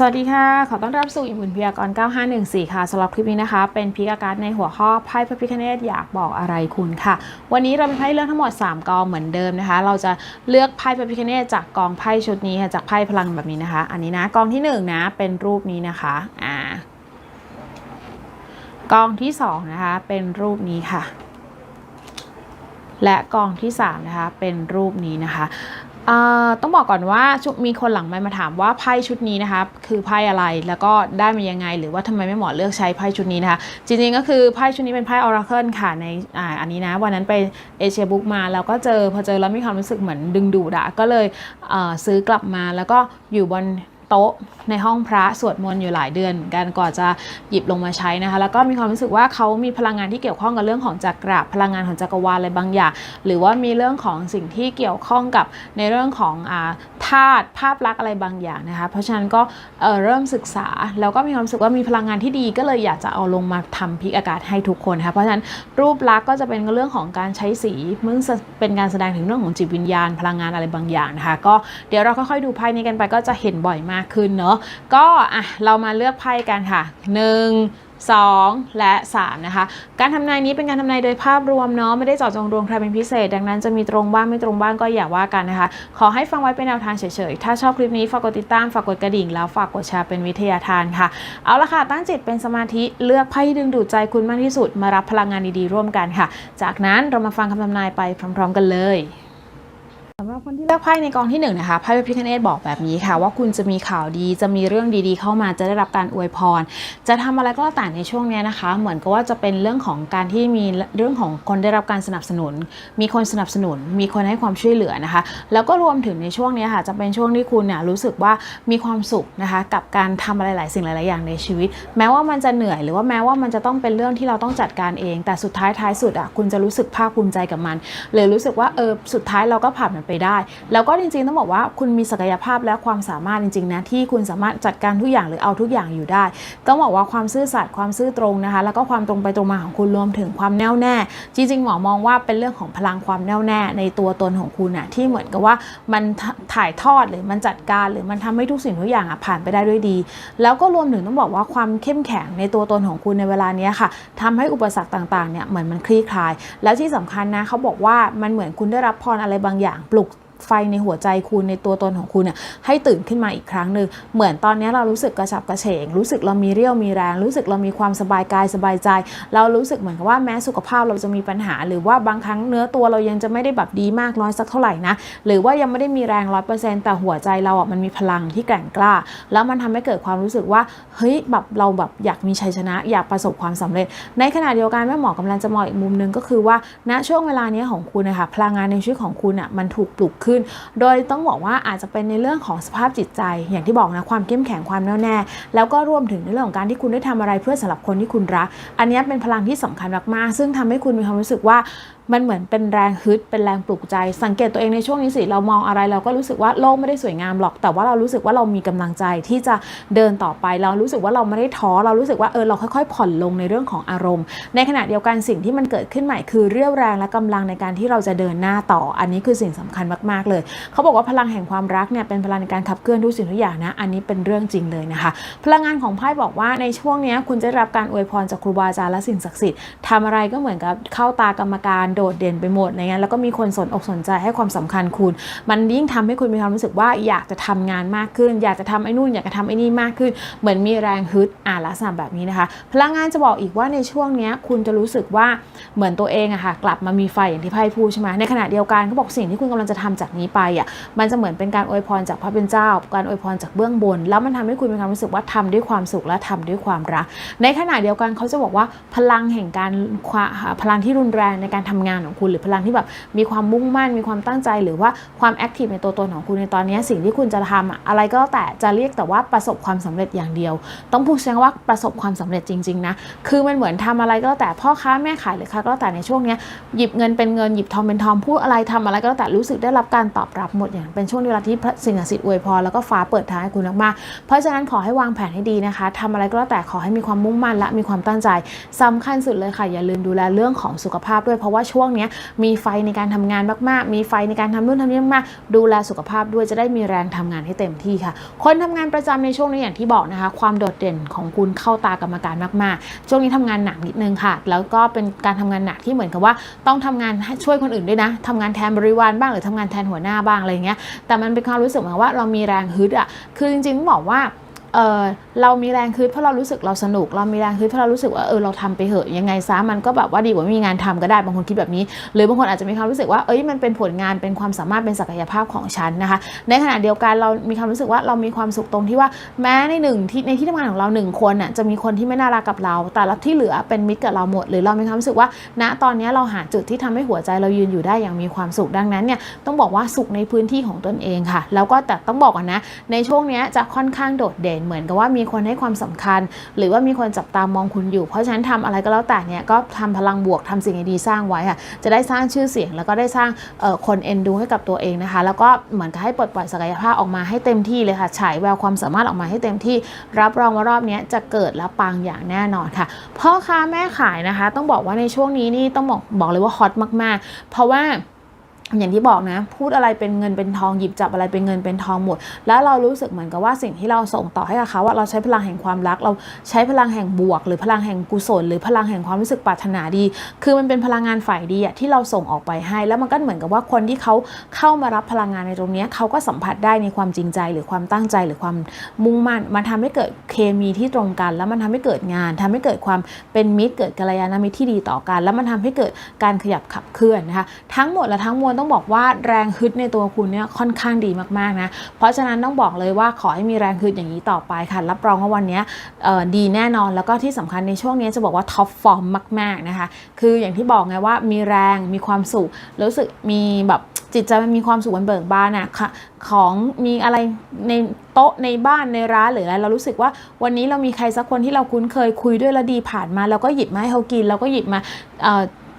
สวัสดีค่ะ ขอต้อนรับสู่อิมบุญพยากรณ์9514 ค่ะสำหรับคลิปนี้นะคะ เป็นพิกาการในหัวข้อไพ่พระพิคเนตอยากบอกอะไรคุณค่ะ วันนี้เรามีไพ่เลือกทั้งหมด 3 กองเหมือนเดิมนะคะ เราจะเลือกไพ่พระพิคเนตจากกองไพ่ชุดนี้ค่ะ จากไพ่พลังแบบนี้นะคะ อันนี้นะ กองที่ 1 นะ เป็นรูปนี้นะคะ อ่า กองที่ 2 นะคะ เป็นรูปนี้ค่ะ และกองที่ 3 นะคะ เป็นรูปนี้นะคะ ต้องบอกก่อนว่ามีคนหลังไม่มาถามว่าไพ่ชุดนี้นะคะคือไพ่อะไรแล้วก็ได้มายังไง หรือว่าทำไมไม่เหมาะเลือกใช้ไพ่ชุดนี้นะคะจริงๆก็คือไพ่ชุดนี้เป็นไพ่ออราเคิลค่ะในอ่าอันนี้นะวันนั้นไปเอเชียบุ๊กมาแล้วก็เจอพอเจอแล้วมีความรู้สึกเหมือนดึงดูดอะก็เลยซื้อกลับมาแล้วก็อยู่บน โต๊ะในห้องพระสวดมนต์อยู่หลายเดือนกันก่อนจะหยิบลงมาใช้นะคะ แล้วก็มีความรู้สึกว่าเขามีพลังงานที่เกี่ยวข้องกับเรื่องของจักระพลังงานของจักรวาลอะไรบางอย่าง หรือว่ามีเรื่องของสิ่งที่เกี่ยวข้องกับในเรื่องของอาธาตุภาพลักษณ์อะไรบางอย่างนะคะ เพราะฉะนั้นก็เเริ่มศึกษาแล้วก็มีความรู้สึกว่ามีพลังงานที่ดีก็เลยอยากจะเอาลงมาทำพิกอากาศให้ทุกคนนะคะเพราะฉะนั้นรูปลักษณ์ก็จะเป็นเรื่องของการใช้สีมึงเป็นการแสดงถึงเรื่องของจิตวิญญาณ พลังงานอะไรบางอย่างนะคะก็เดี๋ยวเราค่อยๆดูไพ่นี้กันไปก็จะเห็นบ่อยมากขึ้นเนาะก็อะเรามาเลือกไพ่กันค่ะ 1 2 และ 3 นะคะ การทำนายนี้เป็นการทำนายโดยภาพรวมเนาะไม่ได้เจาะจงดวงใครเป็นพิเศษ ดังนั้นจะมีตรงบ้างไม่ตรงบ้างก็อย่าว่ากันนะคะ ขอให้ฟังไว้เป็นแนวทางเฉยๆ ถ้าชอบคลิปนี้ฝากกดติดตามฝากกดกระดิ่ง แล้วฝากกดแชร์เป็นวิทยาทานค่ะ เอาละค่ะ ตั้งจิตเป็นสมาธิเลือกไพ่ดึงดูดใจคุณมากที่สุดมารับพลังงานดีๆร่วมกันค่ะ จากนั้นเรามาฟังคำทำนายไปพร้อม ๆ กันเลย คนที่เลือกไพ่ในกองที่หนึ่งนะคะไพ่พระพิคเนตบอกแบบนี้ค่ะ ว่าคุณจะมีข่าวดีจะมีเรื่องดีๆ เข้ามาจะได้รับการอวยพร จะทำอะไรก็แล้วแต่ในช่วงนี้นะคะ เหมือนกับว่าจะเป็นเรื่องของการที่มีเรื่องของคนได้รับการสนับสนุน มีคนสนับสนุน มีคนให้ความช่วยเหลือนะคะ แล้วก็รวมถึงในช่วงนี้ค่ะ จะเป็นช่วงที่คุณเนี่ยรู้สึกว่ามีความสุขนะคะกับการทำอะไรหลายสิ่งหลายๆอย่างในชีวิต แม้ว่ามันจะเหนื่อยหรือว่าแม้ว่ามันจะต้องเป็นเรื่องที่เราต้องจัดการเอง แต่สุดท้ายท้ายสุดอะคุณจะรู้สึกภาคภูมิใจกับมันเลยรู้สึกว่าเออสุดท้ายเราก็ผ่านมันไปได้แล้วก็จริงๆต้องบอกว่าคุณมีศักยภาพและความสามารถจริงๆนะที่คุณสามารถจัดการทุกอย่างหรือเอาทุกอย่างอยู่ได้ ต้องบอกว่าความซื่อสัตย์ความซื่อตรงนะคะ แล้วก็ความตรงไปตรงมาของคุณรวมถึงความแน่วแน่ จริงๆหมอมองว่าเป็นเรื่องของพลังความแน่วแน่ ในตัวตนของคุณนะที่เหมือนกับว่ามันถ่ายทอดหรือมันจัดการหรือมันทำให้ทุกสิ่งทุกอย่างอะผ่านไปได้ด้วยดี แล้วก็รวมถึงต้องบอกว่าความเข้มแข็งในตัวตนของคุณในเวลานี้ค่ะทำให้อุปสรรคต่างๆเนี่ยเหมือนมันคลี่คลาย แล้วที่สำคัญนะเขาบอกว่ามันเหมือนคุณได้รับพรอะไรบางอย่างปลุก ไฟในหัวใจคุณในตัวตนของคุณเนี่ยให้ตื่นขึ้นมาอีกครั้งหนึ่งเหมือนตอนนี้เรารู้สึกกระฉับกระเฉง รู้สึกเรามีเรี่ยวมีแรง รู้สึกเรามีความสบายกายสบายใจ เรารู้สึกเหมือนกับว่าแม้สุขภาพเราจะมีปัญหา หรือว่าบางครั้งเนื้อตัวเรายังจะไม่ได้แบบดีมากน้อยสักเท่าไหร่นะหรือว่ายังไม่ได้มีแรงร้อยเปอร์เซ็นต์แต่หัวใจเราอะมันมีพลังที่แกร่งกล้า แล้วมันทำให้เกิดความรู้สึกว่าเฮ้ยแบบเราแบบอยากมีชัยชนะ อยากประสบความสำเร็จ ในขณะเดียวกันแม่หมอกำลังจะมองอีกมุมหนึงก็คือว่าณช่วงเวลานี้ของคุณนะคะพลังงานในชีวิตของคุณอะมันถูกปลุกขึ้นโดยต้องบอกว่าอาจจะเป็นในเรื่องของสภาพจิตใจ อย่างที่บอกนะความเข้มแข็งความแน่วแน่ แล้วก็รวมถึงในเรื่องของการที่คุณได้ทำอะไรเพื่อสำหรับคนที่คุณรัก อันนี้เป็นพลังที่สำคัญมากๆซึ่งทำให้คุณมีความรู้สึกว่า มันเหมือนเป็นแรงฮึดเป็นแรงปลุกใจ สังเกตตัวเองในช่วงนี้สิเรามองอะไรเราก็รู้สึกว่าโลกไม่ได้สวยงามหรอก แต่ว่าเรารู้สึกว่าเรามีกำลังใจที่จะเดินต่อไป เรารู้สึกว่าเราไม่ได้ท้อเรารู้สึกว่าเออเราค่อยๆ ผ่อนลงในเรื่องของอารมณ์ ในขณะเดียวกันสิ่งที่มันเกิดขึ้นใหม่คือเรี่ยวแรงและกำลังในการที่เราจะเดินหน้าต่อ อันนี้คือสิ่งสำคัญมากๆเลย เขาบอกว่าพลังแห่งความรักเนี่ยเป็นพลังในการขับเคลื่อนทุกสิ่งทุกอย่างนะ อันนี้เป็นเรื่องจริงเลยนะคะ พลังงานของไพ่บอกว่าในช่วงนี้คุณจะรับการอวยพรจากครูบาอาจารย์และสิ่งศักดิ์สิทธิ์ทำอะไรก็เหมือนกับเข้าตากรรมการโดดเด่นไปหมดอะไรเงี้ยแล้วก็มีคนสนอกสนใจให้ความสำคัญคุณ มันยิ่งทำให้คุณมีความรู้สึกว่าอยากจะทำงานมากขึ้น อยากจะทำไอ้นู่นอยากจะทำไอ้นี่มากขึ้น เหมือนมีแรงฮึดอ่าลักษณะแบบนี้นะคะ พลังงานจะบอกอีกว่าในช่วงเนี้ยคุณจะรู้สึกว่าเหมือนตัวเองอะค่ะกลับมามีไฟอย่างที่ไพ่พูดใช่ไหมในขณะเดียวกันเขาบอกสิ่งที่คุณกำลังจะทำจากนี้ไปอะมันจะเหมือนเป็นการอวยพรจากพระเป็นเจ้า การอวยพรจากเบื้องบน แล้วมันทำให้คุณมีความรู้สึกว่าทำด้วยความสุขและทำด้วยความรัก ในขณะเดียวกันเขาจะบอกว่าพลังแห่งการพลังที่รุนแรงในการทำงานงานของคุณหรือพลังที่แบบมีความมุ่งมั่นมีความตั้งใจหรือว่าความแอคทีฟในตัวตนของคุณในตอนนี้สิ่งที่คุณจะทำอะอะไรก็แต่จะเรียกแต่ว่าประสบความสำเร็จอย่างเดียว ต้องพูดแสดงว่าประสบความสำเร็จจริงๆนะคือมันเหมือนทำอะไรก็แต่พ่อค้าแม่ขายหรือใครก็แต่ในช่วงนี้หยิบเงินเป็นเงินหยิบทองเป็นทองพูดอะไรทำอะไรก็แต่รู้สึกได้รับการตอบรับหมดอย่างเป็นช่วงเวลาที่พระสิ่งศักดิ์สิทธิ์อวยพรแล้วก็ฟ้าเปิดทางให้คุณมากๆเพราะฉะนั้นขอให้วางแผนให้ดีนะคะทำอะไรก็แล้วแต่ขอให้มีความมุ่งมั่นและมีความตั้งใจสำคัญสุดเลยค่ะอย่าลืมดูแลเรื่องของสุขภาพด้วยเพราะว่าชช่วงนี้มีไฟในการทำงานมากๆ มีไฟในการทำนู่นทำนี่มากๆดูแลสุขภาพด้วยจะได้มีแรงทำงานให้เต็มที่ค่ะ คนทำงานประจำในช่วงนี้อย่างที่บอกนะคะ ความโดดเด่นของคุณเข้าตากรรมการมากๆ ช่วงนี้ทำงานหนักนิดนึงค่ะ แล้วก็เป็นการทำงานหนักที่เหมือนกับว่า ต้องทำงานช่วยคนอื่นด้วยนะทำงานแทนบริวารบ้างหรือทำงานแทนหัวหน้าบ้างอะไรเงี้ยแต่มันเป็นความรู้สึกเหมือนว่าเรามีแรงฮึดอะคือจริงๆต้องบอกว่า เออเรามีแรงฮึดเพราะเรารู้สึกเราสนุก เรามีแรงฮึดเพราะเรารู้สึกว่าเออเราทำไปเหอะยังไงซะมันก็แบบว่าดีกว่าไม่มีงานทำก็ได้บางคนคิดแบบนี้ หรือบางคนอาจจะมีความรู้สึกว่าเอ้ยมันเป็นผลงานเป็นความสามารถเป็นศักยภาพของฉันนะคะ ในขณะเดียวกันเรามีความรู้สึกว่าเรามีความสุขตรงที่ว่าแม้ในหนึ่งที่ในที่ทำงานของเราหนึ่งคนน่ะจะมีคนที่ไม่น่ารักกับเรา แต่ละที่เหลือเป็นมิตรกับเราหมด หรือเรามีความรู้สึกว่า ณตอนนี้เราหาจุดที่ทำให้หัวใจเรายืนอยู่ได้อย่างมีความสุขดังนั้นเนี่ยต้องบอกว่าสุขในพื้นที่ของตนเองค่ะ แล้วก็แต่ต้องบอกก่อนนะในช่วงนี้จะค่อนข้างโดดเด่นเหมือนกับว่ามีคนให้ความสำคัญ หรือว่ามีคนจับตามองคุณอยู่ เพราะฉะนั้นทำอะไรก็แล้วแต่เนี่ยก็ทำพลังบวกทำสิ่งดีๆสร้างไว้ค่ะจะได้สร้างชื่อเสียง แล้วก็ได้สร้างคนเอ็นดูให้กับตัวเองนะคะ แล้วก็เหมือนกับให้ปลดปล่อยศักยภาพออกมาให้เต็มที่เลยค่ะฉายแววความสามารถออกมาให้เต็มที่ รับรองว่ารอบนี้จะเกิดและปังอย่างแน่นอนค่ะพ่อค้าแม่ขายนะคะ ต้องบอกว่าในช่วงนี้นี่ต้องบอกบอกเลยว่าฮอตมากๆ เพราะว่า อย่างที่บอกนะ พูดอะไรเป็นเงินเป็นทองหยิบจับอะไรเป็นเงินเป็นทองหมด แล้วเรารู้สึกเหมือนกับว่าสิ่งที่เราส่งต่อให้กับเขาว่าเราใช้พลังแห่งความรัก เราใช้พลังแห่งบวก หรือพลังแห่งกุศล หรือพลังแห่งความรู้สึกปรารถนาดี คือมันเป็นพลังงานฝ่ายดีอะที่เราส่งออกไปให้ แล้วมันก็เหมือนกับว่าคนที่เขาเข้ามารับพลังงานในตรงนี้เขาก็สัมผัสได้ในความจริงใจหรือความตั้งใจหรือความมุ่งมั่น มันทำให้เกิดเคมีที่ตรงกัน แล้วมันทำให้เกิดงานทำให้เกิดความเป็นมิตรเกิดกัลยาณมิตรที่ดีต่อกัน แล้วมันทำให้เกิดการขยับขับเคลื่อนนะคะทั้งหมดและทั้งมวลต้องบอกว่าแรงฮึดในตัวคุณเนี่ยค่อนข้างดีมากๆนะ เพราะฉะนั้นต้องบอกเลยว่าขอให้มีแรงฮึดอย่างนี้ต่อไปค่ะ รับรองว่าวันนี้ดีแน่นอนแล้วก็ที่สำคัญในช่วงนี้จะบอกว่าท็อปฟอร์มมาก ๆนะคะ คืออย่างที่บอกไงว่ามีแรงมีความสุขรู้สึกมีแบบจิตใจมันมีความสุขมันเบิกบานอะ่ะของมีอะไรในโต๊ะในบ้านในร้านหรืออะไรเรารู้สึกว่าวันนี้เรามีใครสักคนที่เราคุ้นเคยคุยด้วยแล้วดีผ่านมาเราก็หยิบมาให้เขากินเราก็หยิบมา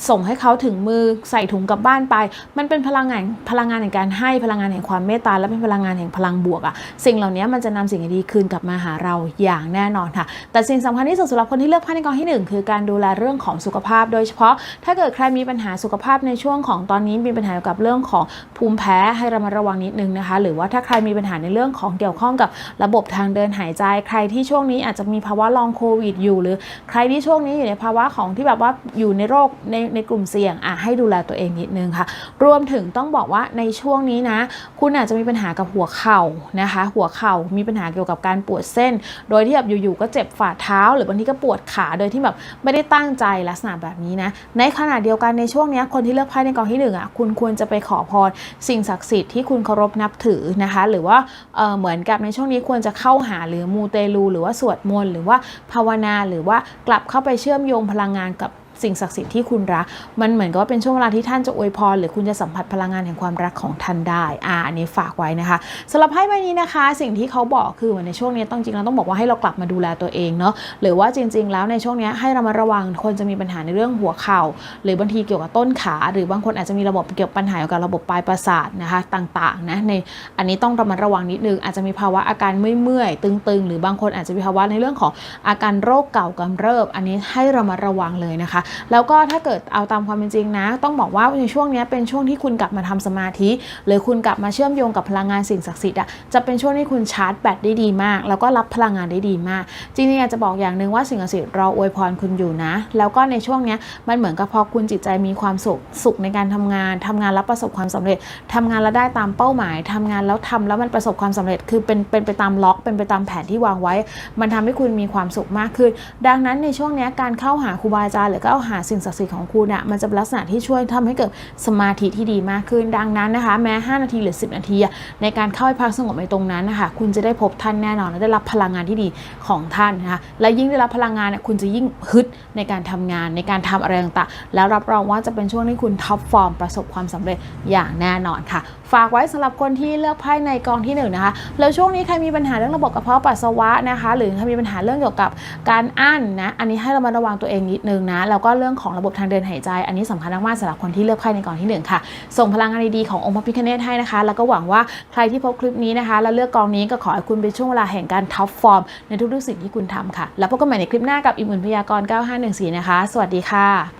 ส่งให้เขาถึงมือใส่ถุงกลับบ้านไป มันเป็นพลังงานพลังงานแห่งการให้พลังงานแห่งความเมตตาและเป็นพลังงานแห่งพลังบวกอะสิ่งเหล่านี้มันจะนำสิ่งดีคืนกลับมาหาเราอย่างแน่นอนค่ะ แต่สิ่งสำคัญที่สุดสำหรับคนที่เลือกไพ่ในกองที่หนึ่งคือการดูแลเรื่องของสุขภาพ โดยเฉพาะถ้าเกิดใครมีปัญหาสุขภาพในช่วงของตอนนี้มีปัญหาเกี่ยวกับเรื่องของภูมิแพ้ให้ระมัดระวังนิดนึงนะคะ หรือว่าถ้าใครมีปัญหาในเรื่องของเกี่ยวข้องกับระบบทางเดินหายใจ ใครที่ช่วงนี้อาจจะมีภาวะลองโควิดอยู่ หรือใครที่ช่วงนี้อยู่ในภาวะของที่แบบว่าอยู่ในโรคในในกลุ่มเสี่ยงอะให้ดูแลตัวเองนิดนึงค่ะ รวมถึงต้องบอกว่าในช่วงนี้นะ คุณอาจจะมีปัญหากับหัวเข่านะคะ หัวเข่ามีปัญหาเกี่ยวกับการปวดเส้น โดยที่แบบอยู่ๆก็เจ็บฝ่าเท้า หรือบางทีก็ปวดขาโดยที่แบบไม่ได้ตั้งใจลักษณะแบบนี้นะ ในขณะเดียวกันในช่วงนี้คนที่เลือกไพ่ในกองที่หนึ่งอะคุณควรจะไปขอพรสิ่งศักดิ์สิทธิ์ที่คุณเคารพนับถือนะคะ หรือว่าเเหมือนกับในช่วงนี้ควรจะเข้าหาหรือมูเตลู หรือว่าสวดมนต์หรือว่าภาวนาหรือว่ากลับเข้าไปเชื่อมโยงพลังงานกับ สิ่งศักดิ์สิทธิ์ที่คุณรัก มันเหมือนกับว่าเป็นช่วงเวลาที่ท่านจะอวยพร หรือคุณจะสัมผัสพลังงานแห่งความรักของท่านได้อ่าอันนี้ฝากไว้นะคะสำหรับไพ่ใบนี้นะคะ สิ่งที่เขาบอกคือเหมือนในช่วงนี้ต้องจริงเราต้องบอกว่าให้เรากลับมาดูแลตัวเองเนาะหรือว่าจริง ๆ แล้วในช่วงนี้ให้เรามาระวังคนจะมีปัญหาในเรื่องหัวเข่า หรือบางทีเกี่ยวกับต้นขา หรือบางคนอาจจะมีระบบเกี่ยวกับปัญหาเกี่ยวกับระบบปลายประสาทนะคะต่างๆนะในอันนี้ต้องระมัดระวังนิดนึงอาจจะมีภาวะอาการเมื่อยๆตึง ๆ หรือบางคนอาจจะมีภาวะในเรื่องของอาการโรคเก่ากำเริบ อันนี้ให้ระมัดระวังเลยนะคะแล้วก็ถ้าเกิดเอาตามความเป็นจริงนะ ต้องบอกว่าในช่วงนี้เป็นช่วงที่คุณกลับมาทำสมาธิ หรือคุณกลับมาเชื่อมโยงกับพลังงานสิ่งศักดิ์สิทธิ์อะจะเป็นช่วงที่คุณชาร์จแบตได้ดีมาก แล้วก็รับพลังงานได้ดีมาก จริงๆอยากจะบอกอย่างหนึ่งว่าสิ่งศักดิ์สิทธิ์รออวยพรคุณอยู่นะ แล้วก็ในช่วงนี้มันเหมือนกับพอคุณจิตใจมีความสุขสุขในการทำงานทำงานแล้วประสบความสำเร็จทำงานแล้วได้ตามเป้าหมายทำงานแล้วทำแล้วมันประสบความสำเร็จ คือเป็นเป็นไปตามล็อก เป็นไปตามแผนที่วางไว้ มันทำให้คุณมีความสุขมากขึ้น ดังนั้นในช่วงนี้การเข้าหาครูบาอาจารย์หรือก็เอาหาสิ่งศักดิ์สิทธิ์ของคุณอะมันจะเป็นลักษณะที่ช่วยทำให้เกิดสมาธิที่ดีมากขึ้น ดังนั้นนะคะ แม้ 5 นาทีหรือ 10 นาที ในการเข้าไปพักสงบในตรงนั้นนะคะคุณจะได้พบท่านแน่นอนและได้รับพลังงานที่ดีของท่านนะคะและยิ่งได้รับพลังงานเนี่ยคุณจะยิ่งฮึดในการทำงานในการทำอะไรต่างๆแล้วรับรองว่าจะเป็นช่วงที่คุณท็อปฟอร์มประสบความสำเร็จอย่างแน่นอนค่ะ ฝากไว้สำหรับคนที่เลือกไพ่ในกองที่หนึ่งนะคะแล้วช่วงนี้ใครมีปัญหาเรื่องระบบกระเพาะปัสสาวะนะคะ หรือใครมีปัญหาเรื่องเกี่ยวกับการอั้นนะอันนี้ให้เรามาระวังตัวเองนิดนึงนะแล้วก็เรื่องของระบบทางเดินหายใจ อันนี้สำคัญมากๆสำหรับคนที่เลือกไพ่ในกองที่หนึ่งค่ะ ส่งพลังงานดีๆขององค์พระพิฆเนศให้นะคะ แล้วก็หวังว่าใครที่พบคลิปนี้นะคะ แล้วเลือกกองนี้ก็ขอให้คุณเป็นช่วงเวลาแห่งการท็อปฟอร์มในทุกๆสิ่งที่คุณทำค่ะ แล้วพบกันใหม่ในคลิปหน้ากับอีกหมื่นพยากรณ์9514 นะคะ สวัสดีค่ะ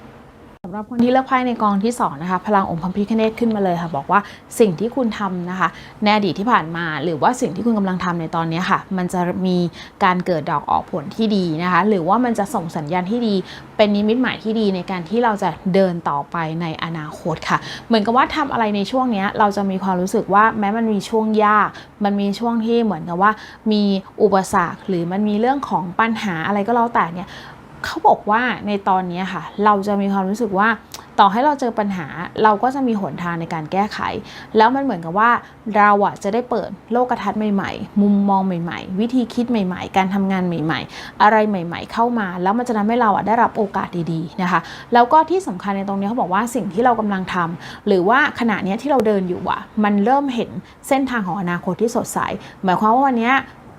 ำหรับคนที่เลือกไพ่ในกองที่สองนะคะพลังองค์พระพิฆเนศขึ้นมาเลยค่ะบอกว่าสิ่งที่คุณทำนะคะในอดีตที่ผ่านมา หรือว่าสิ่งที่คุณกำลังทำในตอนนี้ค่ะ มันจะมีการเกิดดอกออกผลที่ดีนะคะหรือว่ามันจะส่งสัญญาณที่ดี เป็นนิมิตหมายที่ดีในการที่เราจะเดินต่อไปในอนาคตค่ะ เหมือนกับว่าทำอะไรในช่วงนี้เราจะมีความรู้สึกว่าแม้มันมีช่วงยาก มันมีช่วงที่เหมือนกับว่ามีอุปสรรค หรือมันมีเรื่องของปัญหาอะไรก็แล้วแต่เนี่ย เขาบอกว่าในตอนนี้ค่ะ เราจะมีความรู้สึกว่าต่อให้เราเจอปัญหา เราก็จะมีหนทางในการแก้ไข แล้วมันเหมือนกับว่าเราอะจะได้เปิดโลกทัศน์ใหม่ๆ มุมมองใหม่ ๆ วิธีคิดใหม่ ๆ การทำงานใหม่ ๆ อะไรใหม่ ๆ เข้ามา แล้วมันจะทำให้เราอะได้รับโอกาสดีๆนะคะ แล้วก็ที่สำคัญในตรงนี้เขาบอกว่าสิ่งที่เรากำลังทำหรือว่าขณะนี้ที่เราเดินอยู่อะมันเริ่มเห็นเส้นทางของอนาคตที่สดใส หมายความว่าวันนี้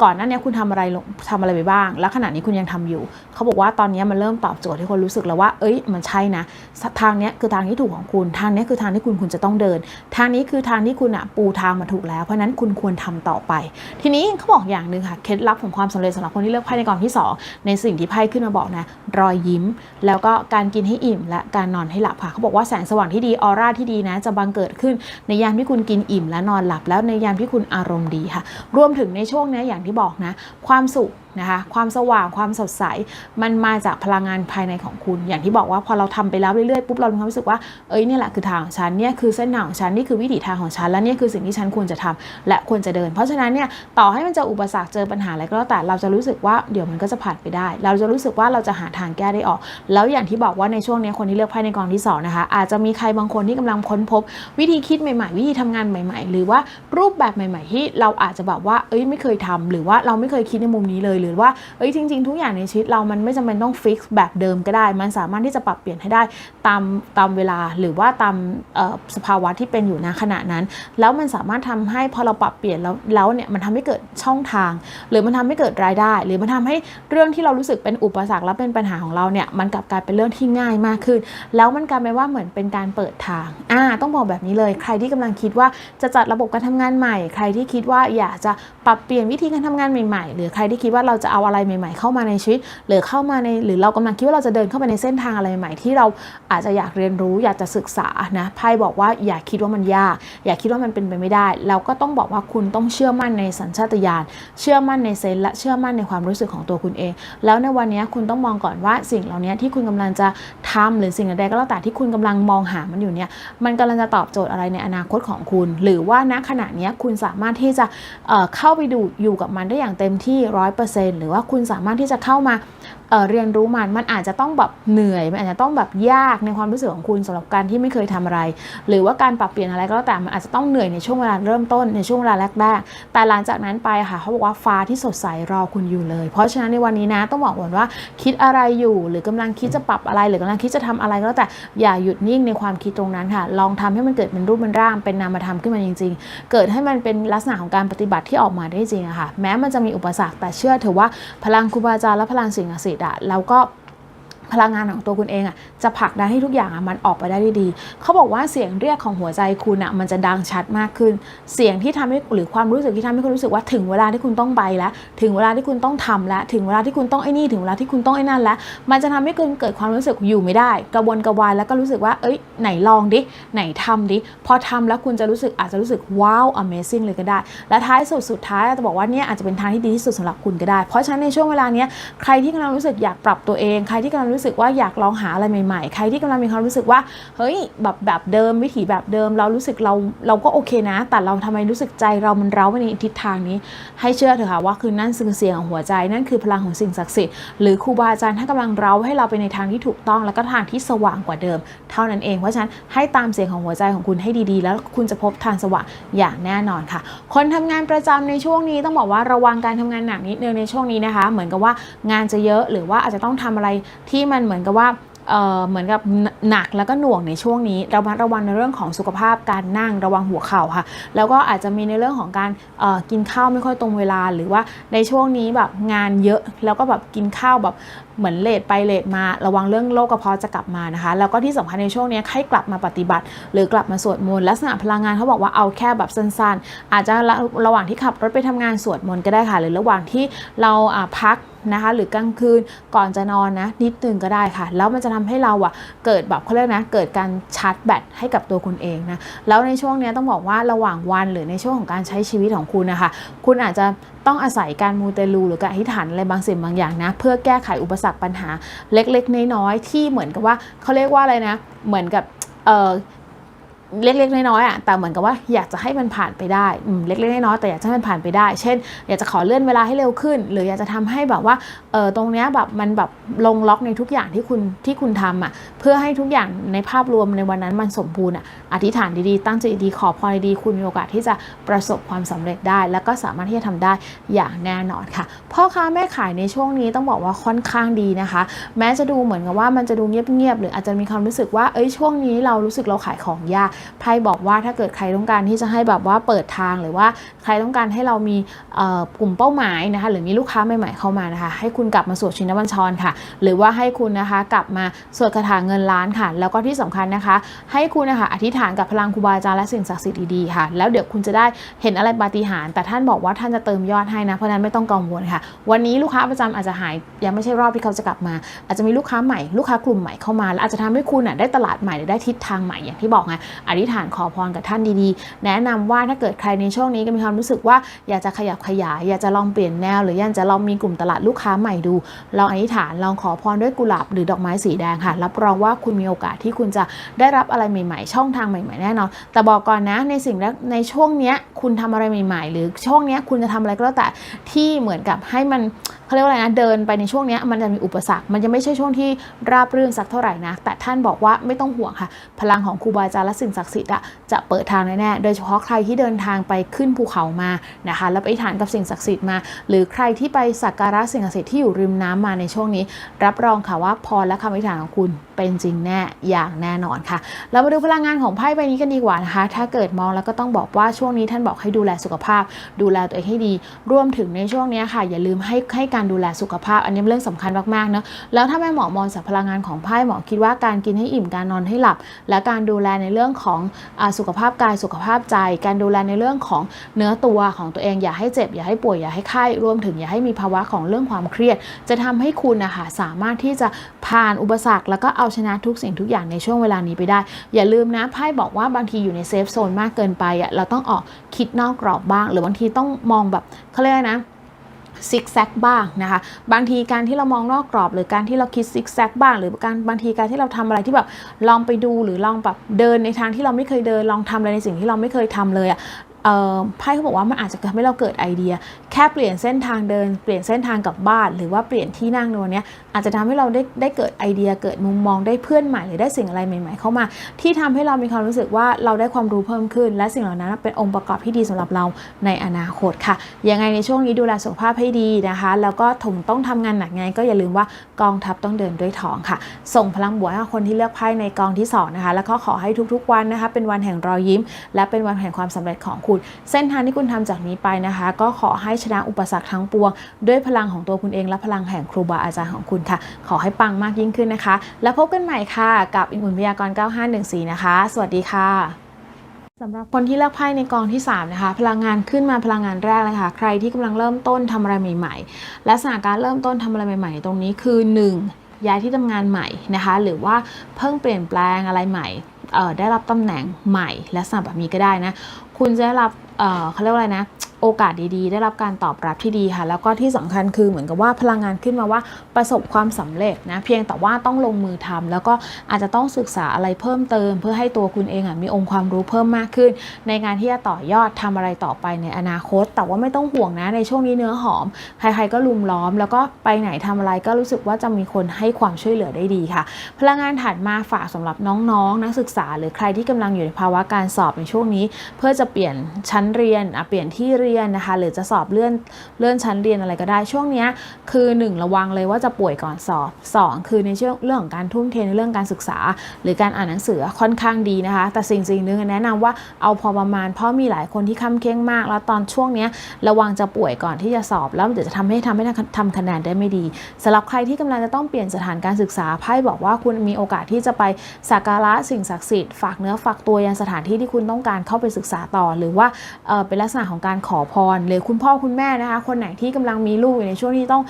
ก่อนหน้านี้คุณทำอะไรลงทำอะไรไปบ้าง แล้วขณะนี้คุณยังทำอยู่ เขาบอกว่าตอนนี้มันเริ่มตอบโจทย์ให้คนรู้สึกแล้วว่า เอ้ย มันใช่นะ ทางนี้คือทางที่ถูกของคุณ ทางนี้คือทางที่คุณคุณจะต้องเดิน ทางนี้คือทางที่คุณอะปูทางมาถูกแล้ว เพราะนั้นคุณควรทำต่อไป ทีนี้เขาบอกอย่างหนึ่งค่ะ เคล็ดลับของความสำเร็จสำหรับคนที่เลือกไพ่ในกองที่สองในสิ่งที่ไพ่ขึ้นมาบอกนะ รอยยิ้ม แล้วก็การกินให้อิ่ม และการนอนให้หลับค่ะ เขาบอกว่าแสงสว่างที่ดี ออร่าที่ดีนะ จะบังเกิดขึ้นในยามที่คุณกินอิ่มและนอนหลับ แล้วในยามที่คุณอารมณ์ดีค่ะ รวมถึงในช่วงนี้อย่างที่บอกนะ ความสุขนะคะความสว่างความสดใสมันมาจากพลังงานภายในของคุณ อย่างที่บอกว่าพอเราทำไปแล้วเรื่อยๆปุ๊บเรามีความรู้สึกว่าเอ้ยนี่แหละคือทางของฉันเนี่ยคือเส้นทางของฉันนี่คือวิถีทางของฉันและนี่คือสิ่งที่ฉันควรจะทำและควรจะเดิน เพราะฉะนั้นเนี่ยต่อให้มันจะอุปสรรคเจอปัญหาอะไรก็แล้วแต่เราจะรู้สึกว่าเดี๋ยวมันก็จะผ่านไปได้ เราจะรู้สึกว่าเราจะหาทางแก้ได้ออก แล้วอย่างที่บอกว่าในช่วงนี้คนที่เลือกไพ่ในกองที่สองนะคะอาจจะมีใครบางคนที่กำลังค้นพบ วิธีคิดใหม่ๆ วิธีทำงานใหม่ ๆ หรือว่ารูปแบบใหม่ ๆ ที่เราอาจจะแบบว่าเอ้ยไม่เคยทำหรือว่าเราไม่เคยคิดในมุมนี้เลยหรือว่าเอ้ยจริง ๆ ทุกอย่างในชีวิตเรามันไม่จำเป็นต้องฟิกซ์แบบเดิมก็ได้ มันสามารถที่จะปรับเปลี่ยนให้ได้ตามตามเวลาหรือว่าตามสภาวะที่เป็นอยู่ณขณะนั้น แล้วมันสามารถทำให้พอเราปรับเปลี่ยนแล้วแล้วเนี่ยมันทำให้เกิดช่องทาง หรือมันทำให้เกิดรายได้ หรือมันทำให้เรื่องที่เรารู้สึกเป็นอุปสรรคและเป็นปัญหาของเราเนี่ยมันกลับกลายเป็นเรื่องที่ง่ายมากขึ้น แล้วมันกลายเป็นว่าเหมือนเป็นการเปิดทางอ่าต้องบอกแบบนี้เลย ใครที่กำลังคิดว่าจะจัดระบบการทำงานใหม่ ใครที่คิดว่าอยากจะปรับเปลี่ยนวิธีการทำงานใหม่ๆ หรือใครที่คิดว่าเราจะเอาอะไรใหม่ ๆ เข้ามาในชีวิต หรือเข้ามาในหรือเรากำลังคิดว่าเราจะเดินเข้าไปในเส้นทางอะไรใหม่ๆที่เราอาจจะอยากเรียนรู้อยากจะศึกษานะไพ่บอกว่าอย่าคิดว่ามันยาก อย่าคิดว่ามันเป็นไปไม่ได้ เราก็ต้องบอกว่าคุณต้องเชื่อมั่นในสัญชาตญาณเชื่อมั่นในเซนและเชื่อมั่นในความรู้สึกของตัวคุณเอง แล้วในวันนี้คุณต้องมองก่อนว่าสิ่งเหล่านี้ที่คุณกำลังจะทำหรือสิ่งใดก็แล้วแต่ที่คุณกำลังมองหามันอยู่เนี่ยมันกำลังจะตอบโจทย์อะไรในอนาคตของคุณ หรือว่าณขณะนี้คุณสามารถที่จะเเข้าไปดูอยู่กับมันได้อย่างเต็มที่ร้อยเปอร์เซหรือว่าคุณสามารถที่จะเข้ามา เเรียนรู้มันมันอาจจะต้องแบบเหนื่อย มันอาจจะต้องแบบยากในความรู้สึกของคุณสำหรับการที่ไม่เคยทำอะไร หรือว่าการปรับเปลี่ยนอะไรก็แล้วแต่มันอาจจะต้องเหนื่อยในช่วงเวลาเริ่มต้นในช่วงเวลาแรกๆแต่หลังจากนั้นไปค่ะเขาบอกว่าฟ้าที่สดใสรอคุณอยู่เลย เพราะฉะนั้นในวันนี้นะต้องบอกก่อนว่าคิดอะไรอยู่หรือกำลังคิดจะปรับอะไรหรือกำลังคิดจะทำอะไรก็แล้วแต่อย่าหยุดนิ่งในความคิดตรงนั้นค่ะ ลองทำให้มันเกิดเป็นรูปเป็นร่างเป็นนามธรรมขึ้นมาจริง ๆ เกิดให้มันเป็นลักษณะของการปฏิบัติที่ออกมาได้จริงอะค่ะ แม้มันจะมีอุปสรรคแต่เชื่อเถอะว่าพลังครูบาอาจารย์และพลังสิ่งศักดิ์สิทธิดอะแล้วก็ พลังงานของตัวคุณเองอะจะผลักดันให้ทุกอย่างอะมันออกไปได้ดีเขาบอกว่าเสียงเรียกของหัวใจคุณอะมันจะดังชัดมากขึ้น เสียงที่ทำให้หรือความรู้สึกที่ทำให้คุณรู้สึกว่าถึงเวลาที่คุณต้องไปแล้ว ถึงเวลาที่คุณต้องทำแล้ว ถึงเวลาที่คุณต้องไอ้นี่ถึงเวลาที่คุณต้องไอ้นั่นแล้ว มันจะทำให้คุณเกิดความรู้สึกอยู่ไม่ได้ กระวนกระวายแล้วก็รู้สึกว่าเอ้ยไหนลองดิไหนทำดิพอทำแล้วคุณจะรู้สึกอาจจะรู้สึกว้าว amazing เลยก็ได้ และท้ายสุดสุดท้ายจะบอกว่าเนี่ยอาจจะเป็นทางที่ดีที่สุดสำหรับคุณก็ได้ เพราะฉะนั้นในช่วงเวลาเนี้ยใครที่กำลังรู้สึกอยากปรับตัวเองใครที่กำลังรูู้้สึกว่าอยากลองหาอะไรใหม่ๆ ใครที่กำลังมีความรู้สึกว่าเฮ้ยแบบแบบเดิมวิถีแบบเดิม เรารู้สึกเราเราก็โอเคนะ แต่เราทำไมรู้สึกใจเรามันเร้าไปในทิศทางนี้ ให้เชื่อเถอะค่ะว่าคือนั่นคือเสียงของหัวใจ นั่นคือพลังของสิ่งศักดิ์สิทธิ์หรือครูบาอาจารย์ท่านกำลังเร้าให้เราไปในทางที่ถูกต้อง แล้วก็ทางที่สว่างกว่าเดิม เท่านั้นเองเพราะฉะนั้นให้ตามเสียงของหัวใจของคุณให้ดีๆ แล้วคุณจะพบทางสว่างอย่างแน่นอนค่ะ คนทำงานประจำในช่วงนี้ต้องบอกว่าระวังการทำงานหนักนิดนึงในช่วงนี้นะคะ เหมือนกับว่างานจะเยอะหรือว่าอาจจะต้องทำอะไรที่มันเหมือนกับว่าเอ่อเหมือนกับหนักแล้วก็หน่วงในช่วงนี้ระมัดระวังในเรื่องของสุขภาพการนั่งระวังหัวเข่าค่ะ แล้วก็อาจจะมีในเรื่องของการเอ่อกินข้าวไม่ค่อยตรงเวลา หรือว่าในช่วงนี้แบบงานเยอะแล้วก็แบบกินข้าวแบบ เหมือนเลทไปเลทมาระวังเรื่องโรคกระเพาะจะกลับมานะคะ แล้วก็ที่สำคัญในช่วงนี้ให้กลับมาปฏิบัติ หรือกลับมาสวดมนต์ลักษณะพลังงานเขาบอกว่าเอาแค่แบบสั้นๆ อาจจะระระหว่างที่ขับรถไปทำงานสวดมนต์ก็ได้ค่ะ หรือระหว่างที่เราพักนะคะหรือกลางคืนก่อนจะนอนนะนิดนึงก็ได้ค่ะ แล้วมันจะทำให้เราอะเกิดแบบเขาเรียกนะเกิดการชาร์จแบตให้กับตัวคุณเองนะแล้วในช่วงนี้ต้องบอกว่าระหว่างวันหรือในช่วงของการใช้ชีวิตของคุณนะคะคุณอาจจะต้องอาศัยการมูเตลูหรือการอธิษฐานอะไรบางสิ่งบางอย่างนะ เพื่อแก้ไขอุปสรรคปัญหาเล็กๆ น้อยๆที่เหมือนกับว่าเขาเรียกว่าอะไรนะ เหมือนกับ เล็กๆน้อยๆอะแต่เหมือนกับว่าอยากจะให้มันผ่านไปได้เล็กๆน้อยๆแต่อยากจะให้มันผ่านไปได้ เช่น อยากจะขอเลื่อนเวลาให้เร็วขึ้น หรืออยากจะทำให้แบบว่าเออตรงเนี้ยแบบมันแบบลงล็อกในทุกอย่างที่คุณที่คุณทำอะเพื่อให้ทุกอย่างในภาพรวมในวันนั้นมันสมบูรณ์อะอธิษฐานดีๆตั้งใจดีขอพรดีคุณมีโอกาสที่จะประสบความสำเร็จได้ แล้วก็สามารถที่จะทำได้อย่างแน่นอนค่ะ พ่อค้าแม่ขายในช่วงนี้ต้องบอกว่าค่อนข้างดีนะคะ แม้จะดูเหมือนกับว่ามันจะดูเงียบๆหรืออาจจะมีความรู้สึกว่าเอ้ยช่วงนี้เรารู้สึกเราขายของยากไพ่บอกว่าถ้าเกิดใครต้องการที่จะให้แบบว่าเปิดทางหรือว่าใครต้องการให้เรามีกลุ่มเป้าหมายนะคะหรือมีลูกค้าใหม่ๆเข้ามานะคะให้คุณกลับมาสวดชินบัญชรค่ะ หรือว่าให้คุณนะคะกลับมาสวดคาถาเงินล้านค่ะ แล้วก็ที่สำคัญนะคะ ให้คุณนะคะอธิษฐานกับพลังครูบาอาจารย์และสิ่งศักดิ์สิทธิ์ดีๆค่ะ แล้วเดี๋ยวคุณจะได้เห็นอะไรปาฏิหาริย์แต่ท่านบอกว่าท่านจะเติมยอดให้นะเพราะนั้นไม่ต้องกังวลค่ะ วันนี้ลูกค้าประจำอาจจะหายยังไม่ใช่รอบที่เขาจะกลับมา อาจจะมีลูกค้าใหม่ลูกค้ากลุ่มใหม่เข้ามา แล้วอาจจะทำให้คุณนะได้ตลาดใหม่หรือได้ทิศทางใหม่อย่างที่บอกไงอธิษฐานขอพรกับท่านดีๆ แนะนำว่าถ้าเกิดใครในช่วงนี้ก็มีความรู้สึกว่าอยากจะขยับขยาย อยากจะลองเปลี่ยนแนว หรืออยากจะลองมีกลุ่มตลาดลูกค้าใหม่ดูลองอธิษฐานลองขอพรด้วยกุหลาบหรือดอกไม้สีแดงค่ะ รับรองว่าคุณมีโอกาสที่คุณจะได้รับอะไรใหม่ๆ ช่องทางใหม่ๆแน่นอน แต่บอกก่อนนะในสิ่งแรกในช่วงนี้คุณทำอะไรใหม่ ๆ หรือช่วงนี้คุณจะทำอะไรก็แล้วแต่ที่เหมือนกับให้มันเขาเรียกว่าอะไรนะเดินไปในช่วงนี้มันจะมีอุปสรรค มันจะไม่ใช่ช่วงที่ราบรื่นสักเท่าไหร่นะ แต่ท่านบอกว่าไม่ต้องห่วงค่ะ พลังของครูบาอาจารย์และสิ่งศักดิ์สิทธิ์อะจะเปิดทางแน่ๆโดยเฉพาะใครที่เดินทางไปขึ้นภูเขามานะคะแล้วไปฐานกับสิ่งศักดิ์สิทธิ์มา หรือใครที่ไปสักการะสิ่งศักดิ์สิทธิ์ที่อยู่ริมน้ำมาในช่วงนี้ รับรองค่ะว่าพรและคำอธิษฐานของคุณ เป็นจริงแน่อย่างแน่นอนค่ะ เรามาดูพลังงานของไพ่ใบนี้กันดีกว่านะคะ ถ้าเกิดมองแล้วก็ต้องบอกว่าช่วงนี้ท่านบอกให้ดูแลสุขภาพ ดูแลตัวเองให้ดี รวมถึงในช่วงนี้ค่ะ อย่าลืมให้ให้การดูแลสุขภาพ อันนี้เป็นเรื่องสำคัญมากๆเนอะแล้วถ้าแม่หมอมองจากพลังงานของไพ่หมอคิดว่าการกินให้อิ่มการนอนให้หลับ และการดูแลในเรื่องของอสุขภาพกายสุขภาพใจ การดูแลในเรื่องของเนื้อตัวของตัวเองอย่าให้เจ็บ อย่าให้ป่วยอย่าให้ไข้รวมถึงอย่าให้มีภาวะของเรื่องความเครียด จะทำให้คุณนะคะสามารถที่จะผ่านอุปสรรคแล้วก็เอาชนะทุกสิ่งทุกอย่างในช่วงเวลานี้ไปได้ อย่าลืมนะไพ่บอกว่าบางทีอยู่ในเซฟโซนมากเกินไปอะเราต้องออกคิดนอกกรอบบ้าง หรือบางทีต้องมองแบบเขาเรียกนะซิกแซกบ้างนะคะบางทีการที่เรามองนอกกรอบ หรือการที่เราคิดซิกแซกบ้าง หรือการบางทีการที่เราทำอะไรที่แบบลองไปดูหรือลองแบบเดินในทางที่เราไม่เคยเดินลองทำอะไรในสิ่งที่เราไม่เคยทำเลยอะเอ่อ ไพ่เขาบอกว่ามันอาจจะทำให้เราเกิดไอเดีย แค่เปลี่ยนเส้นทางเดิน เปลี่ยนเส้นทางกลับบ้าน หรือว่าเปลี่ยนที่นั่งในวันเนี้ยอาจจะทำให้เราได้ได้เกิดไอเดีย เกิดมุมมองได้เพื่อนใหม่หรือได้สิ่งอะไรใหม่ ๆ เข้ามา ที่ทำให้เรามีความรู้สึกว่าเราได้ความรู้เพิ่มขึ้น และสิ่งเหล่านั้นเป็นองค์ประกอบที่ดีสำหรับเราในอนาคตค่ะยังไงในช่วงนี้ดูแลสุขภาพให้ดีนะคะ แล้วก็ถึงต้องทำงานหนักไงก็อย่าลืมว่ากองทัพต้องเดินด้วยท้องค่ะ ส่งพลังบวกให้คนที่เลือกไพ่ในกองที่สองนะคะแล้วก็ขอให้ทุกๆวันนะคะเป็นวันแห่งรอยยิ้ม และเป็นวันแห่งความสำเร็จของคุณเส้นทางที่คุณทำจากนี้ไปนะคะ ก็ขอให้ชนะอุปสรรคทั้งปวง ด้วยพลังของตัวคุณเองและพลังแห่งครูบาอาจารย์ของคุณค่ะ ขอให้ปังมากยิ่งขึ้นนะคะ แล้วพบกันใหม่ค่ะ กับอิมอุ่นพยากร 9514 นะคะ สวัสดีค่ะสำหรับคนที่เลือกไพ่ในกองที่ 3 นะคะ พลังงานขึ้นมาพลังงานแรกเลยค่ะ ใครที่กำลังเริ่มต้นทำอะไรใหม่ ๆ และสถานการเริ่มต้นทำอะไรใหม่ ๆ ตรงนี้คือ 1. ย้ายที่ทำงานใหม่นะคะ หรือว่าเพิ่งเปลี่ยนแปลงอะไรใหม่ได้รับตำแหน่งใหม่และสำหรับแบบนี้ก็ได้นะ คุณจะได้รับ เขาเรียกว่าอะไรนะ โอกาสดีๆ ได้รับการตอบรับที่ดีค่ะ แล้วก็ที่สำคัญคือเหมือนกับว่าพลังงานขึ้นมาว่าประสบความสำเร็จนะ เพียงแต่ว่าต้องลงมือทำแล้วก็อาจจะต้องศึกษาอะไรเพิ่มเติม เพื่อให้ตัวคุณเองอะมีองค์ความรู้เพิ่มมากขึ้น ในการที่จะต่อยอดทำอะไรต่อไปในอนาคต แต่ว่าไม่ต้องห่วงนะในช่วงนี้เนื้อหอม ใครๆก็ลุมล้อม แล้วก็ไปไหนทำอะไรก็รู้สึกว่าจะมีคนให้ความช่วยเหลือได้ดีค่ะ พลังงานถัดมาฝากสำหรับน้องๆนักศึกษา หรือใครที่กำลังอยู่ในภาวะการสอบในช่วงนี้ เพื่อจะเปลี่ยนชั้นเรียนเปลี่ยนที่เรียนนะคะ หรือจะสอบเลื่อนเลื่อนชั้นเรียนอะไรก็ได้ ช่วงนี้คือ 1 ระวังเลยว่าจะป่วยก่อนสอบ 2 คือในเรื่องเรื่องของการทุ่มเทในเรื่องการศึกษา หรือการอ่านหนังสือค่อนข้างดีนะคะ แต่สิ่งสิ่งหนึ่งแนะนำว่าเอาพอประมาณ เพราะมีหลายคนที่ค้ำเค้งมาก แล้วตอนช่วงนี้ระวังจะป่วยก่อนที่จะสอบ แล้วเดี๋ยวจะทำให้ทำให้ทำคะแนนได้ไม่ดีสำหรับใครที่กำลังจะต้องเปลี่ยนสถานการศึกษาไพ่บอกว่าคุณมีโอกาสที่จะไปสักการะสิ่งศักดิ์สิทธิ์ฝากเนื้อฝากตัวยังสถานที่ที่คุณต้องการเข้าไปศึกษาต่อ หรือว่าเป็นลักษณะของการขอพร หรือคุณพ่อคุณแม่นะคะ คนไหนที่กำลังมีลูกอยู่ในช่วงที่ต้อง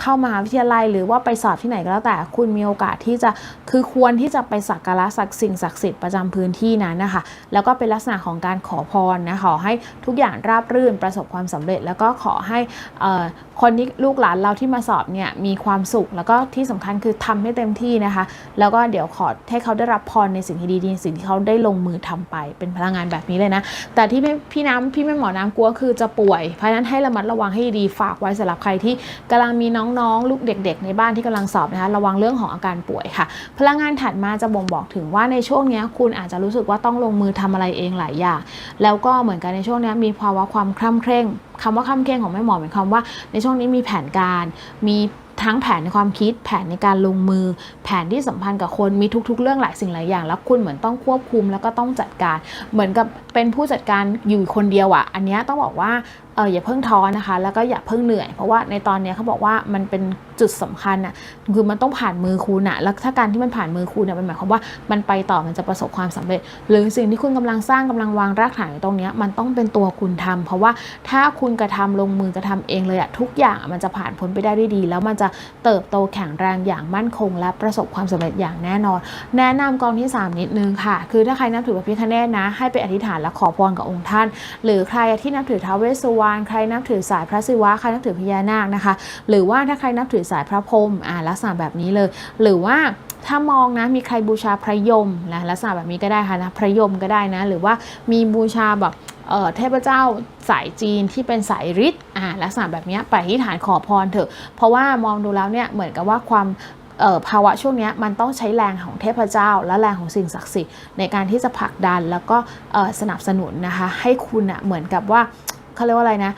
เข้ามหาวิทยาลัย หรือว่าไปสอบที่ไหนก็แล้วแต่คุณมีโอกาสที่จะคือควรที่จะไปสักการะศักสิ่งศักดิ์สิทธิ์ประจำพื้นที่นั้นนะคะ แล้วก็เป็นลักษณะของการขอพรนะขอให้ทุกอย่างราบรื่นประสบความสำเร็จ แล้วก็ขอให้คนที่ลูกหลานเราที่มาสอบเนี่ยมีความสุข แล้วก็ที่สำคัญคือทำให้เต็มที่นะคะ แล้วก็เดี๋ยวขอให้เขาได้รับพรในสิ่งที่ดีๆในสิ่งที่เขาได้ลงมือทำไปเป็นพลังงานแบบนี้เลยนะ แต่ที่พี่น้ำพี่แม่หมอน้ำกลัวคือจะป่วยเพราะฉะนั้นให้ระมัดระวังให้ดีฝากไว้สำหรับใครที่กำลังมีน้องๆ ลูกเด็ก ๆ ในบ้านที่กำลังสอบนะคะระวังเรื่องของอาการป่วยค่ะ พลังงานถัดมาจะบ่งบอกถึงว่าในช่วงนี้คุณอาจจะรู้สึกว่าต้องลงมือทำอะไรเองหลายอย่าง แล้วก็เหมือนกันในช่วงนี้มีภาวะความคล่ำเคร่งคำว่าคล่ำเคร่งของแม่หมอหมายความว่า ในช่วงนี้มีแผนการมี ทั้งแผนในความคิด แผนในการลงมือ แผนที่สัมพันธ์กับคนมีทุก ๆ เรื่องหลายสิ่งหลายอย่าง แล้วคุณเหมือนต้องควบคุมแล้วก็ต้องจัดการ เหมือนกับเป็นผู้จัดการอยู่คนเดียวอะ่ะ อันนี้ต้องบอกว่าเอออย่าเพิ่งท้อนะคะ แล้วก็อย่าเพิ่งเหนื่อย เพราะว่าในตอนนี้เขาบอกว่ามันเป็นจุดสำคัญอะคือมันต้องผ่านมือคุณอะแล้วถ้าการที่มันผ่านมือคุณเนี่ยมันหมายความว่ามันไปต่อมันจะประสบความสำเร็จ หรือสิ่งที่คุณกำลังสร้างกำลังวางรากฐานอยู่ตรงนี้มันต้องเป็นตัวคุณทำเพราะว่าถ้าคุณกระทำลงมือกระทำเองเลยอะทุกอย่างมันจะผ่านพ้นไปได้ด้วยดี แล้วมันจะเติบโตแข็งแรงอย่างมั่นคง และประสบความสำเร็จอย่างแน่นอน แนะนำกองที่ 3 นิดนึงค่ะ คือถ้าใครนับถือพระพิฆเนศนะ ให้ไปอธิษฐานและขอพรกับองค์ท่าน หรือใครที่นับถือท้าวเวสสุวรรณใครนับถือสายพระศิวะใครนับถือพญานาคนะคะ หรือว่าถ้าใครนับถือสายพระพรหมอ่าลักษณะแบบนี้เลย หรือว่าถ้ามองนะมีใครบูชาพระยมนะลักษณะแบบนี้ก็ได้ค่ะนะพระยมก็ได้นะ หรือว่ามีบูชาแบบเเทพเจ้าสายจีนที่เป็นสายฤทธิ์อ่าลักษณะแบบนี้ไปอธิษฐานขอพรเถอะเพราะว่ามองดูแล้วเนี่ยเหมือนกับว่าความภาวะช่วงนี้มันต้องใช้แรงของเทพเจ้า และแรงของสิ่งศักดิ์สิทธิ์ในการที่จะผลักดันแล้วก็สนับสนุนนะคะให้คุณอะเหมือนกับว่าเขาเรียกว่าอะไรนะ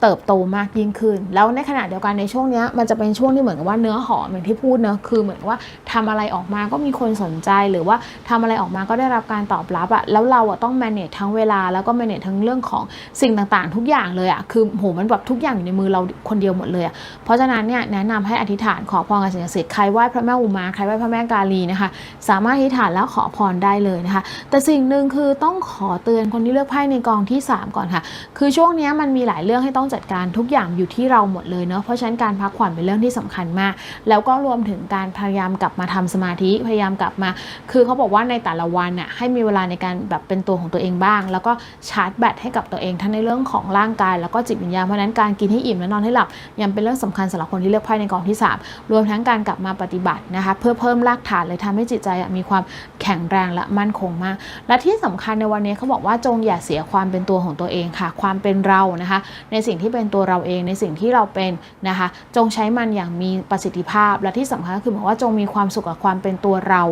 เติบโตมากยิ่งขึ้น แล้วในขณะเดียวกันในช่วงนี้มันจะเป็นช่วงที่เหมือนกับว่าเนื้อหอมอย่างที่พูดเนอะคือเหมือนว่าทำอะไรออกมาก็มีคนสนใจหรือว่าทำอะไรออกมาก็ได้รับการตอบรับอะแล้วเราอะต้อง manage ทั้งเวลาแล้วก็ manage ทั้งเรื่องของสิ่งต่างๆ ทุกอย่างเลยอะคือโหมันแบบทุกอย่างอยู่ในมือเราคนเดียวหมดเลยอะเพราะฉะนั้นเนี่ยแนะนำให้อธิษฐานขอพรกับสิ่งศักดิ์สิทธิ์ใครไหว้พระแม่อุมาใครไหว้พระแม่กาลีนะคะ สามารถอธิษฐานแล้วขอพรได้เลยนะคะ แต่สิ่งหนึ่งคือต้องขอเตือนคนที่เลือกไพ่ในกองที่ 3 ก่อนค่ะ คือช่วงนี้มันมีหลายเรื่องให้ต้องจัดการทุกอย่างอยู่ที่เราหมดเลยเนาะเพราะฉะนั้นการพักผ่อนเป็นเรื่องที่สำคัญมาก แล้วก็รวมถึงการพยายามกลับมาทำสมาธิพยายามกลับมา คือเขาบอกว่าในแต่ละวันน่ะให้มีเวลาในการแบบเป็นตัวของตัวเองบ้าง แล้วก็ชาร์จแบตให้กับตัวเองทั้งในเรื่องของร่างกาย แล้วก็จิตวิญญาณเพราะนั้นการกินให้อิ่มและนอนให้หลับยังเป็นเรื่องสำคัญสำหรับคนที่เลือกไพ่ในกองที่ 3 รวมทั้งการกลับมาปฏิบัตินะคะเพื่อเพิ่มรากฐานเลยทำให้จิตใจมีความแข็งแรงและมั่นคงมาก และที่สำคัญในวันนี้เขาบอกว่าจงอย่าเสียความเป็นตัวของตัวเองค่ะ ความเป็นเรานะคะ ในสิ่งที่เป็นตัวเราเองในสิ่งที่เราเป็นนะคะ จงใช้มันอย่างมีประสิทธิภาพ และที่สำคัญก็คือบอกว่าจงมีความสุขกับความเป็นตัวเรา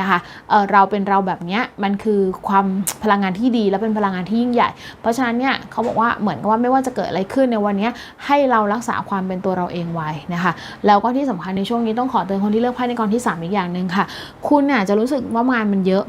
นะคะเเราเป็นเราแบบนี้มันคือความพลังงานที่ดีและเป็นพลังงานที่ยิ่งใหญ่ เพราะฉะนั้นเนี่ยเขาบอกว่าเหมือนกับว่าไม่ว่าจะเกิดอะไรขึ้นในวันนี้ให้เรารักษาความเป็นตัวเราเองไว้นะคะแล้วก็ที่สำคัญในช่วงนี้ต้องขอเตือนคนที่เลือกไพ่ในกองที่ 3 อีกอย่างหนึ่งค่ะ คุณน่ะจะรู้สึกว่างานมันเยอะ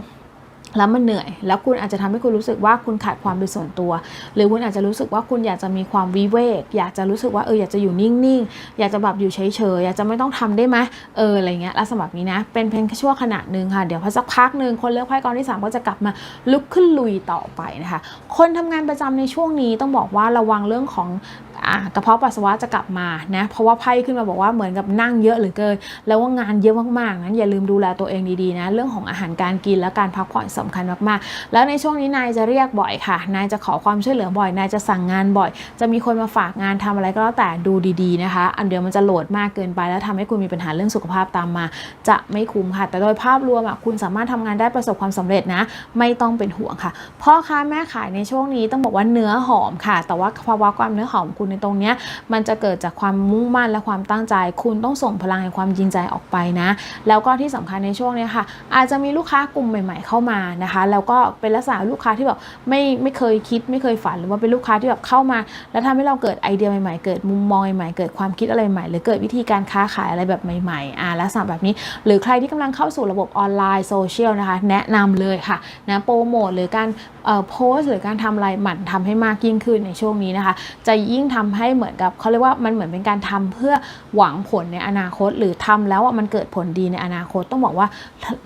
แล้วมันเหนื่อย แล้วคุณอาจจะทำให้คุณรู้สึกว่าคุณขาดความเป็นส่วนตัว หรือคุณอาจจะรู้สึกว่าคุณอยากจะมีความวิเวก อยากจะรู้สึกว่าเอออยากจะอยู่นิ่งๆ อยากจะแบบอยู่เฉยๆ อยากจะไม่ต้องทำได้ไหมเอออะไรเงี้ยลักษณะแบบนี้นะ เป็นเพียงชั่วขณะหนึ่งค่ะ เดี๋ยวพอสักพักหนึ่งคนเลือกไพ่กองที่สามก็จะกลับมาลุกขึ้นลุยต่อไปนะคะ คนทำงานประจำในช่วงนี้ต้องบอกว่าระวังเรื่องของกระเพาะปัสสาวะจะกลับมานะเพราะว่าไพ่ขึ้นมาบอกว่าเหมือนกับนั่งเยอะเหลือเกิน แล้วว่างานเยอะมากๆนั้นอย่าลืมดูแลตัวเองดีๆนะเรื่องของอาหารการกินและการพักผ่อนสำคัญมากๆ แล้วในช่วงนี้นายจะเรียกบ่อยค่ะ นายจะขอความช่วยเหลือบ่อย นายจะสั่งงานบ่อย จะมีคนมาฝากงานทำอะไรก็แล้วแต่ดูดีๆนะคะ อันเดียวมันจะโหลดมากเกินไปแล้วทำให้คุณมีปัญหาเรื่องสุขภาพตามมา จะไม่คุ้มค่ะ แต่โดยภาพรวมอะคุณสามารถทำงานได้ประสบความสำเร็จนะ ไม่ต้องเป็นห่วงค่ะ พ่อค้าแม่ขายในช่วงนี้ต้องบอกว่าเนื้อหอมค่ะ แต่ว่าภาวะความเนื้อหอมคุณในตรงเนี้ยมันจะเกิดจากความมุ่งมั่นและความตั้งใจ คุณต้องส่งพลังแห่งความจริงใจออกไปนะ แล้วก็ที่สำคัญในช่วงนี้ค่ะ อาจจะมีลูกค้ากลุ่มใหม่ ๆ เข้ามานะคะแล้วก็เป็นลักษณะลูกค้าที่แบบไม่ไม่เคยคิดไม่เคยฝันหรือว่าเป็นลูกค้าที่แบบเข้ามา แล้วทำให้เราเกิดไอเดียใหม่ๆ เกิดมุมมองใหม่ๆเกิดความคิดอะไรใหม่หรือเกิดวิธีการค้าขายอะไรแบบใหม่ๆอ่าลักษณะแบบนี้ หรือใครที่กำลังเข้าสู่ระบบออนไลน์โซเชียลนะคะแนะนำเลยค่ะนะโปรโมทหรือการเอ่อโพสหรือการทำอะไรหมั่นทำให้มากยิ่งขึ้นในช่วงนี้นะคะ จะยิ่งทำให้เหมือนกับเขาเรียกว่ามันเหมือนเป็นการทำเพื่อหวังผลในอนาคต หรือทำแล้วอะมันเกิดผลดีในอนาคตต้องบอกว่า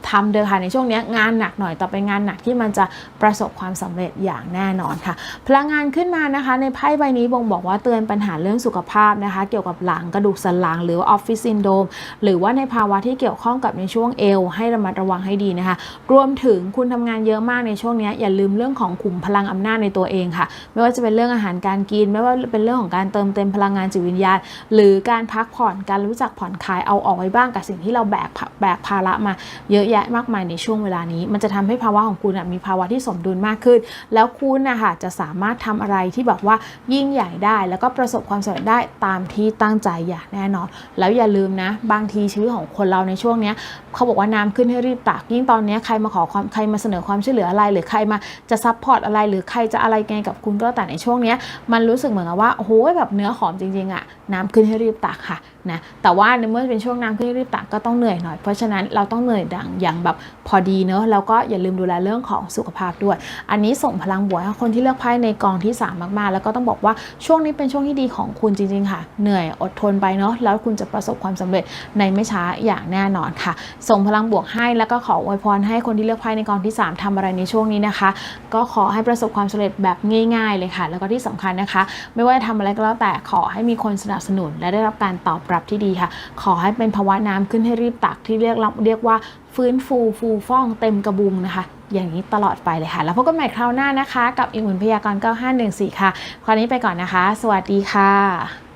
ทำเดินค่ะในช่วงนี้งานหนักหน่อยต่อไปงานหนักที่มันจะประสบความสำเร็จอย่างแน่นอนค่ะ พลังงานขึ้นมานะคะ ในไพ่ใบนี้บ่งบอกว่าเตือนปัญหาเรื่องสุขภาพนะคะ เกี่ยวกับหลังกระดูกสันหลังหรือว่าออฟฟิศซินโดมหรือว่าในภาวะที่เกี่ยวข้องกับในช่วงเอว ให้ระมัดระวังให้ดีนะคะ รวมถึงคุณทำงานเยอะมากในช่วงนี้อย่าลืมเรื่องของขุมพลังอำนาจในตัวเองค่ะ ไม่ว่าจะเป็นเรื่องอาหารการกิน ไม่ว่าเป็นเรื่องของการเติมเต็มพลังงานจิตวิญญาณ หรือการพักผ่อนการรู้จักผ่อนคลายเอาออกไว้บ้างกับสิ่งที่เราแบกแบกภาระมาเยอะแยะมากมายในช่วงเวลานี้ มันจะทำให้ภาวะของคุณมีภาวะที่สมดุลมากขึ้น แล้วคุณนะคะจะสามารถทำอะไรที่แบบว่ายิ่งใหญ่ได้ แล้วก็ประสบความสำเร็จได้ตามที่ตั้งใจอย่างแน่นอน แล้วอย่าลืมนะ บางทีชีวิตของคนเราในช่วงนี้เขาบอกว่าน้ำขึ้นให้รีบตัก ยิ่งตอนนี้ใครมาขอความใครมาเสนอความช่วยเหลืออะไร หรือใครมาจะซัพพอร์ตอะไร หรือใครจะอะไรไงกับคุณก็แต่ในช่วงนี้มันรู้สึกเหมือนกับว่าโอ้โหแบบเนื้อหอมจริงๆอะน้ำขึ้นให้รีบตักค่ะนะแต่ว่าในเมื่อเป็นช่วงน้ำขึ้นรีบตักก็ต้องเหนื่อยหน่อย เพราะฉะนั้นเราต้องเหนื่อยดังอย่างแบบพอดีเนอะแล้วก็อย่าลืมดูแลเรื่องของสุขภาพด้วย อันนี้ส่งพลังบวกให้คนที่เลือกไพ่ในกองที่ 3 มากๆ แล้วก็ต้องบอกว่าช่วงนี้เป็นช่วงที่ดีของคุณจริง ๆ ค่ะ เหนื่อยอดทนไปเนาะแล้วคุณจะประสบความสำเร็จในไม่ช้าอย่างแน่นอนค่ะ ส่งพลังบวกให้แล้วก็ขออวยพรให้คนที่เลือกไพ่ในกองที่ 3ทำอะไรในช่วงนี้นะคะ ก็ขอให้ประสบความสำเร็จแบบง่าย ๆ เลยค่ะ แล้วก็ที่สำคัญนะคะ ไม่ว่าจะทำอะไรก็แล้วแต่ขอให้มีคนสนับสนุนและได้รับการตอบรับที่ดีค่ะ ขอให้เป็นภาวะน้ำขึ้นให้รีบตักที่เรียกเรียกว่าฟื้นฟูฟูฟ่องเต็มกระบุงนะคะ อย่างนี้ตลอดไปเลยค่ะ แล้วพบกันใหม่คราวหน้านะคะ กับอีกหมุนพยากรณ์ 9514 ค่ะ คราวนี้ไปก่อนนะคะ สวัสดีค่ะ